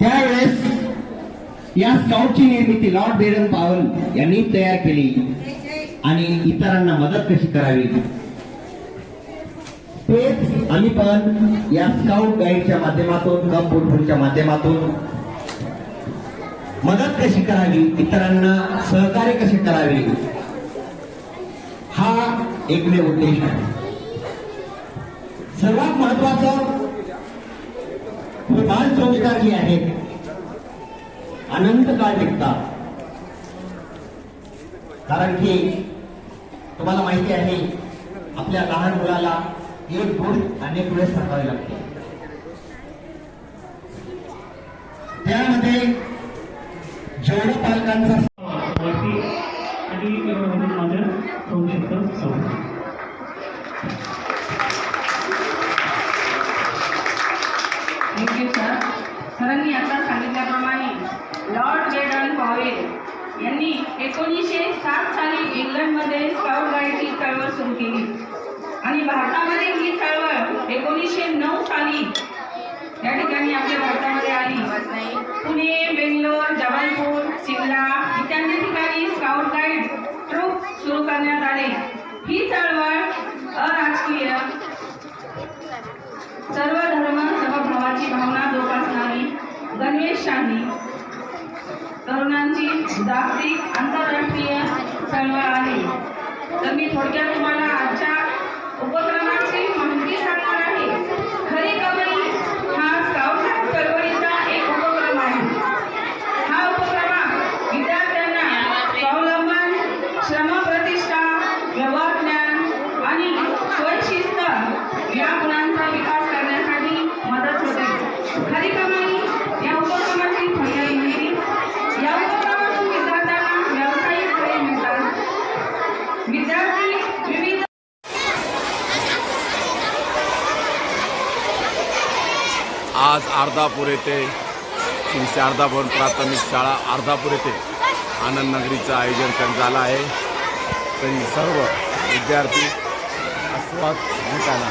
त्यावेळेस या स्काउटची निर्मिती लॉर्ड बेडन पावल यांनी तयार केली आणि इतरांना मदत कशी करावी? तेच आम्ही पण या स्काउट गाईडच्या माध्यमातून कम माध्यमातून मदत कशी करावी? इतरांना सहकार्य कसे करावे? हा एकमेव उद्देश आहे. सर्वात महत्वाचं हे बाल संस्कार जे आहेत अनंत काळ टिकतात कारण की तुम्हाला माहिती आहे आपल्या लहान मुलाला एक गोष्ट अनेक वेळेस सांगावी लागते. त्यामध्ये जेवढं पालकांचा आणि माझ्या होऊ पॉवेल यांनी एकोणीसशे सात साली इंग्लंडमध्ये स्काउट गाईडची चळवळ सुरू केली. आणि भारतामध्ये ही चळवळ एकोणीसशे नऊ साली या ठिकाणी आपल्या भारतामध्ये आली. पुणे बेंगलोर जबलपूर शिमला इत्यादी ठिकाणी स्काउट गाईड ट्रूप सुरू करण्यात आले. ही चळवळ अराजकीय सर्व धर्म समभावाची भावना जोपासणारी गणवेशशाही तरुणांची जागतिक आंतरराष्ट्रीय चळवळ आहे. तर मी थोडक्यात आज अर्धापूर येथे श्री शारदाभवन प्राथमिक शाळा अर्धापूर येथे आनंद नगरीचं आयोजन करण्यात झालं आहे. तरी सर्व विद्यार्थी आस्वाद घेताना